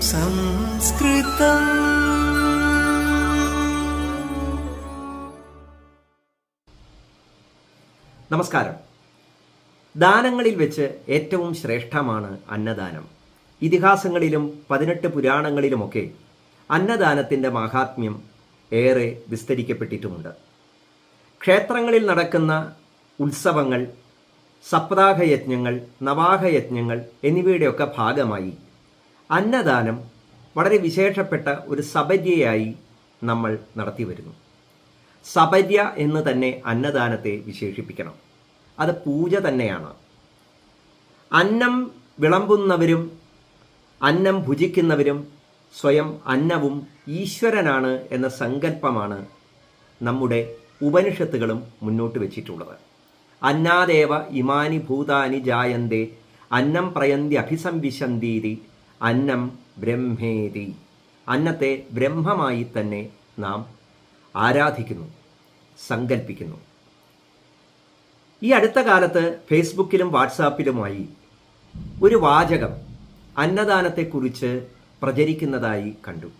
സംസ്കൃതം. നമസ്കാരം. ദാനങ്ങളിൽ വെച്ച് ഏറ്റവും ശ്രേഷ്ഠമാണ് അന്നദാനം. ഇതിഹാസങ്ങളിലും പതിനെട്ട് പുരാണങ്ങളിലുമൊക്കെ അന്നദാനത്തിന്റെ മാഹാത്മ്യം ഏറെ വിസ്തരിക്കപ്പെട്ടിട്ടുമുണ്ട്. ക്ഷേത്രങ്ങളിൽ നടക്കുന്ന ഉത്സവങ്ങൾ സപ്താഹയജ്ഞങ്ങൾ നവാഹയജ്ഞങ്ങൾ എന്നിവയുടെയൊക്കെ ഭാഗമായി. അന്നദാനം വളരെ വിശേഷപ്പെട്ട ഒരു സബര്യയായി നമ്മൾ നടത്തി വരുന്നു സബര്യ എന്ന് തന്നെ അന്നദാനത്തെ വിശേഷിപ്പിക്കണം. അത് പൂജ തന്നെയാണ്. അന്നം വിളമ്പുന്നവരും അന്നം ഭുജിക്കുന്നവരും സ്വയം അന്നവും ഈശ്വരനാണ് എന്ന സങ്കല്പമാണ് നമ്മുടെ ഉപനിഷത്തുകളും മുന്നോട്ട് വെച്ചിട്ടുള്ളത്. അന്നാദേവ ഇമാനി ഭൂതാനി ജായന്തേ അന്നം പ്രയന്തി അഭിസംവിശന്തീതി അന്നം ബ്രഹ്മേതി. അന്നത്തെ ബ്രഹ്മമായി തന്നെ നാം ആരാധിക്കുന്നു സങ്കല്പിക്കുന്നു ഈ അടുത്ത കാലത്ത് ഫേസ്ബുക്കിലും വാട്സാപ്പിലുമായി ഒരു വാചകം അന്നദാനത്തെക്കുറിച്ച് പ്രചരിക്കുന്നതായി കണ്ടു.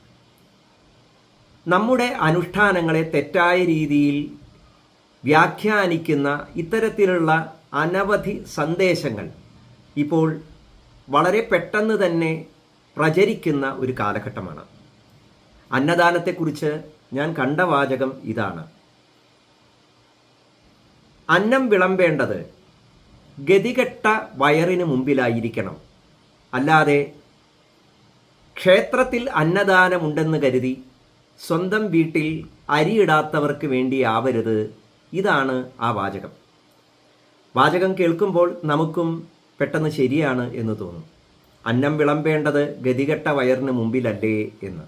നമ്മുടെ അനുഷ്ഠാനങ്ങളെ തെറ്റായ രീതിയിൽ വ്യാഖ്യാനിക്കുന്ന ഇത്തരത്തിലുള്ള അനവധി സന്ദേശങ്ങൾ ഇപ്പോൾ വളരെ പെട്ടെന്ന് തന്നെ പ്രചരിക്കുന്ന ഒരു കാലഘട്ടമാണ്. അന്നദാനത്തെക്കുറിച്ച് ഞാൻ കണ്ട വാചകം ഇതാണ്. അന്നം വിളമ്പേണ്ടത് ഗതികെട്ട വയറിന് മുമ്പിലായിരിക്കണം. അല്ലാതെ ക്ഷേത്രത്തിൽ അന്നദാനമുണ്ടെന്ന് കരുതി സ്വന്തം വീട്ടിൽ അരിയിടാത്തവർക്ക് വേണ്ടിയാവരുത് ഇതാണ് ആ വാചകം. വാചകം കേൾക്കുമ്പോൾ നമുക്കും പെട്ടെന്ന് ശരിയാണ് എന്ന് തോന്നും. അന്നം വിളമ്പേണ്ടത് ഗതികെട്ട വയറിന് മുമ്പിലല്ലേ എന്ന്.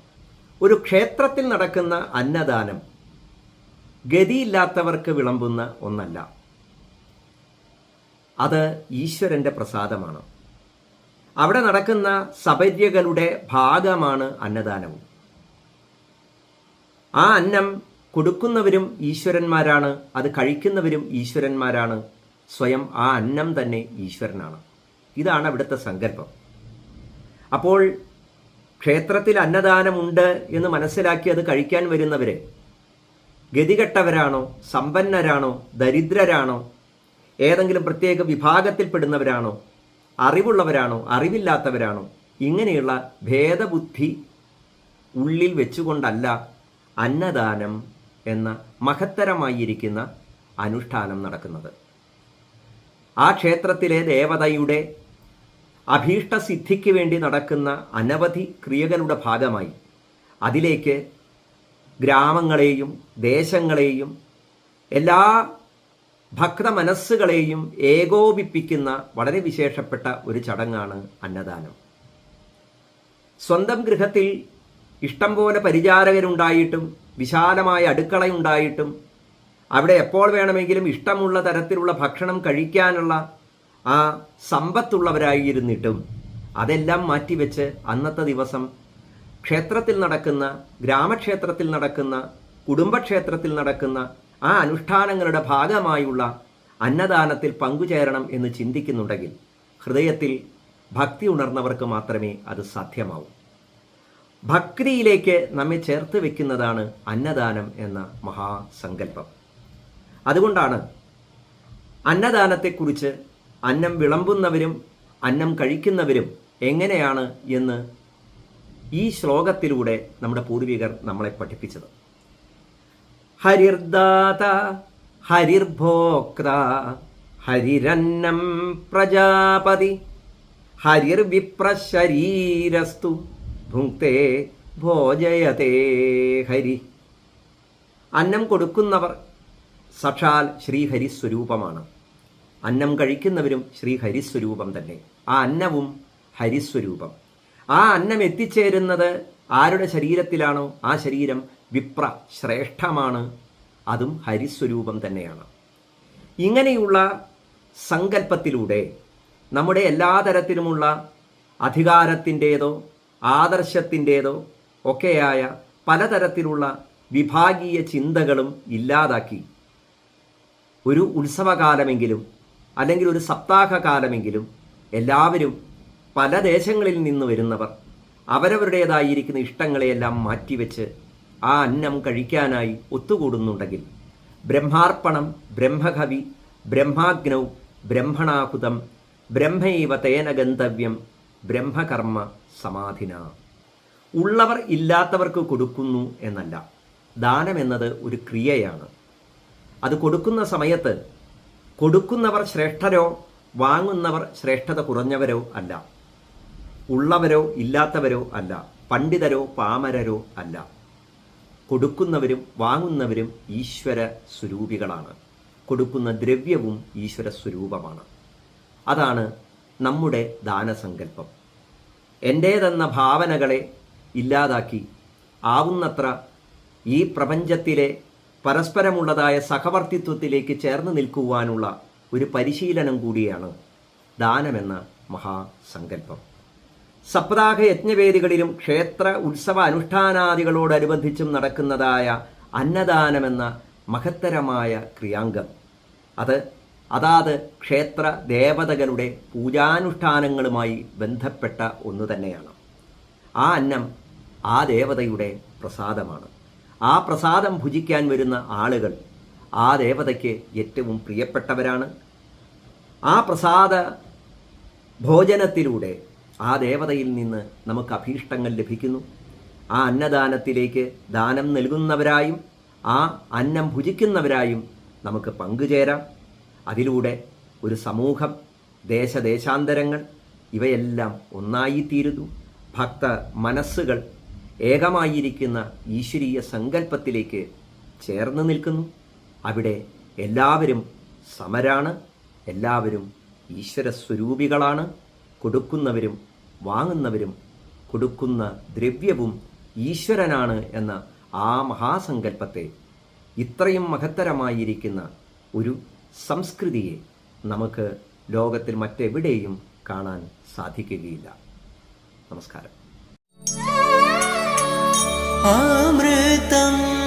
ഒരു ക്ഷേത്രത്തിൽ നടക്കുന്ന അന്നദാനം ഗതിയില്ലാത്തവർക്ക് വിളമ്പുന്ന ഒന്നല്ല. അത് ഈശ്വരന്റെ പ്രസാദമാണ്. അവിടെ നടക്കുന്ന സപര്യകളുടെ ഭാഗമാണ് അന്നദാനവും. ആ അന്നം കൊടുക്കുന്നവരും ഈശ്വരന്മാരാണ് അത് കഴിക്കുന്നവരും ഈശ്വരന്മാരാണ്. സ്വയം ആ അന്നം തന്നെ ഈശ്വരനാണ്. ഇതാണ് അവിടുത്തെ സങ്കല്പം. അപ്പോൾ ക്ഷേത്രത്തിൽ അന്നദാനമുണ്ട് എന്ന് മനസ്സിലാക്കി അത് കഴിക്കാൻ വരുന്നവരെ ഗതികെട്ടവരാണോ സമ്പന്നരാണോ ദരിദ്രരാണോ ഏതെങ്കിലും പ്രത്യേക വിഭാഗത്തിൽപ്പെടുന്നവരാണോ അറിവുള്ളവരാണോ അറിവില്ലാത്തവരാണോ ഇങ്ങനെയുള്ള ഭേദബുദ്ധി ഉള്ളിൽ വെച്ചുകൊണ്ടല്ല അന്നദാനം എന്ന മഹത്തരമായിരിക്കുന്ന അനുഷ്ഠാനം നടക്കുന്നത്. ആ ക്ഷേത്രത്തിലെ ദേവതയുടെ അഭീഷ്ട സിദ്ധിക്ക് വേണ്ടി നടക്കുന്ന അനവധി ക്രിയകളുടെ ഭാഗമായി അതിലേക്ക് ഗ്രാമങ്ങളെയും ദേശങ്ങളെയും എല്ലാ ഭക്ത മനസ്സുകളെയും ഏകോപിപ്പിക്കുന്ന വളരെ വിശേഷപ്പെട്ട ഒരു ചടങ്ങാണ് അന്നദാനം. സ്വന്തം ഗൃഹത്തിൽ ഇഷ്ടം പോലെ പരിചാരകരുണ്ടായിട്ടും വിശാലമായ അടുക്കളയുണ്ടായിട്ടും അവിടെ എപ്പോൾ വേണമെങ്കിലും ഇഷ്ടമുള്ള തരത്തിലുള്ള ഭക്ഷണം കഴിക്കാനുള്ള ആ സമ്പത്തുള്ളവരായിരുന്നിട്ടും അതെല്ലാം മാറ്റിവെച്ച് അന്നത്തെ ദിവസം ക്ഷേത്രത്തിൽ നടക്കുന്ന ഗ്രാമക്ഷേത്രത്തിൽ നടക്കുന്ന കുടുംബക്ഷേത്രത്തിൽ നടക്കുന്ന ആ അനുഷ്ഠാനങ്ങളുടെ ഭാഗമായുള്ള അന്നദാനത്തിൽ പങ്കുചേരണം എന്ന് ചിന്തിക്കുന്നുണ്ടെങ്കിൽ ഹൃദയത്തിൽ ഭക്തി ഉണർന്നവർക്ക് മാത്രമേ അത് സാധ്യമാവൂ. ഭക്തിയിലേക്ക് നമ്മെ ചേർത്ത് വെക്കുന്നതാണ് അന്നദാനം എന്ന മഹാസങ്കല്പം. അതുകൊണ്ടാണ് അന്നദാനത്തെക്കുറിച്ച് അന്നം വിളമ്പുന്നവരും അന്നം കഴിക്കുന്നവരും എങ്ങനെയാണ് എന്ന് ഈ ശ്ലോകത്തിലൂടെ നമ്മുടെ പൂർവികർ നമ്മളെ പഠിപ്പിച്ചത്. ഹരിർദാത ഹരിർഭോക്ത ഹരിരന്നം പ്രജാപതി ഹരിർവിപ്രശരീരസ്തു. ഭുക്തേ ഭോജയതേ ഹരി. അന്നം കൊടുക്കുന്നവർ സക്ഷാൽ ശ്രീഹരി സ്വരൂപമാണ് അന്നം കഴിക്കുന്നവരും ശ്രീഹരിസ്വരൂപം തന്നെ. ആ അന്നവും ഹരിസ്വരൂപം. ആ അന്നം എത്തിച്ചേരുന്നത് ആരുടെ ശരീരത്തിലാണോ? ആ ശരീരം വിപ്ര ശ്രേഷ്ഠമാണ് അതും ഹരിസ്വരൂപം തന്നെയാണ്. ഇങ്ങനെയുള്ള സങ്കല്പത്തിലൂടെ നമ്മുടെ എല്ലാ തരത്തിലുമുള്ള അധികാരത്തിന്റേതോ ആദർശത്തിന്റേതോ ഒക്കെയായ പലതരത്തിലുള്ള വിഭാഗീയ ചിന്തകളും ഇല്ലാതാക്കി. ഒരു ഉത്സവകാലമെങ്കിലും അല്ലെങ്കിൽ ഒരു സപ്താഹകാലമെങ്കിലും എല്ലാവരും പല ദേശങ്ങളിൽ നിന്ന് വരുന്നവർ അവരവരുടേതായിരിക്കുന്ന ഇഷ്ടങ്ങളെയെല്ലാം മാറ്റിവെച്ച് ആ അന്നം കഴിക്കാനായി ഒത്തുകൂടുന്നുണ്ടെങ്കിൽ ബ്രഹ്മാർപ്പണം ബ്രഹ്മകവി ബ്രഹ്മാഗ്നൗ ബ്രഹ്മണാഹുതം ബ്രഹ്മൈവ തേന ഗന്തവ്യം ബ്രഹ്മകർമ്മ സമാധിന. ഉള്ളവർ ഇല്ലാത്തവർക്ക് കൊടുക്കുന്നു എന്നല്ല. ദാനം എന്നത് ഒരു ക്രിയയാണ്. അത് കൊടുക്കുന്ന സമയത്ത് കൊടുക്കുന്നവർ ശ്രേഷ്ഠരോ വാങ്ങുന്നവർ ശ്രേഷ്ഠത കുറഞ്ഞവരോ അല്ല. ഉള്ളവരോ ഇല്ലാത്തവരോ അല്ല. പണ്ഡിതരോ പാമരരോ അല്ല. കൊടുക്കുന്നവരും വാങ്ങുന്നവരും ഈശ്വര സ്വരൂപികളാണ്. കൊടുക്കുന്ന ദ്രവ്യവും ഈശ്വര സ്വരൂപമാണ്. അതാണ് നമ്മുടെ ദാനസങ്കല്പം. എന്റേതെന്ന ഭാവനകളെ ഇല്ലാതാക്കി. ആവുന്നത്ര ഈ പ്രപഞ്ചത്തിലെ പരസ്പരമുള്ളതായ സഹവർത്തിത്വത്തിലേക്ക് ചേർന്ന് നിൽക്കുവാനുള്ള ഒരു പരിശീലനം കൂടിയാണ് ദാനമെന്ന മഹാസങ്കല്പം. സപ്താഹ യജ്ഞവേദികളിലും ക്ഷേത്ര ഉത്സവ അനുഷ്ഠാനാദികളോടനുബന്ധിച്ചും നടക്കുന്നതായ അന്നദാനമെന്ന മഹത്തരമായ ക്രിയാംഗം. അത് അതാത് ക്ഷേത്ര ദേവതകളുടെ പൂജാനുഷ്ഠാനങ്ങളുമായി ബന്ധപ്പെട്ട ഒന്ന് തന്നെയാണ്. ആ അന്നം ആ ദേവതയുടെ പ്രസാദമാണ്. ആ പ്രസാദം ഭുജിക്കാൻ വരുന്ന ആളുകൾ ആ ദേവതയ്ക്ക് ഏറ്റവും പ്രിയപ്പെട്ടവരാണ്. ആ പ്രസാദ ഭോജനത്തിലൂടെ ആ ദേവതയിൽ നിന്ന് നമുക്ക് അഭീഷ്ടങ്ങൾ ലഭിക്കുന്നു. ആ അന്നദാനത്തിലേക്ക് ദാനം നൽകുന്നവരായും ആ അന്നം ഭുജിക്കുന്നവരായും നമുക്ക് പങ്കുചേരാം. അതിലൂടെ ഒരു സമൂഹം ദേശദേശാന്തരങ്ങൾ ഇവയെല്ലാം ഒന്നായിത്തീരുന്നു. ഭക്ത മനസ്സുകൾ ഏകമായിരിക്കുന്ന ഈശ്വരീയ സങ്കല്പത്തിലേക്ക് ചേർന്ന് നിൽക്കുന്നു. അവിടെ എല്ലാവരും സമരാണ്. എല്ലാവരും ഈശ്വര സ്വരൂപികളാണ് കൊടുക്കുന്നവരും വാങ്ങുന്നവരും കൊടുക്കുന്ന ദ്രവ്യവും ഈശ്വരനാണ് എന്ന ആ മഹാസങ്കല്പത്തെ ഇത്രയും മഹത്തരമായിരിക്കുന്ന ഒരു സംസ്കൃതിയെ നമുക്ക് ലോകത്തിൽ മറ്റെവിടെയും കാണാൻ സാധിക്കുകയില്ല. നമസ്കാരം. ആമൃതം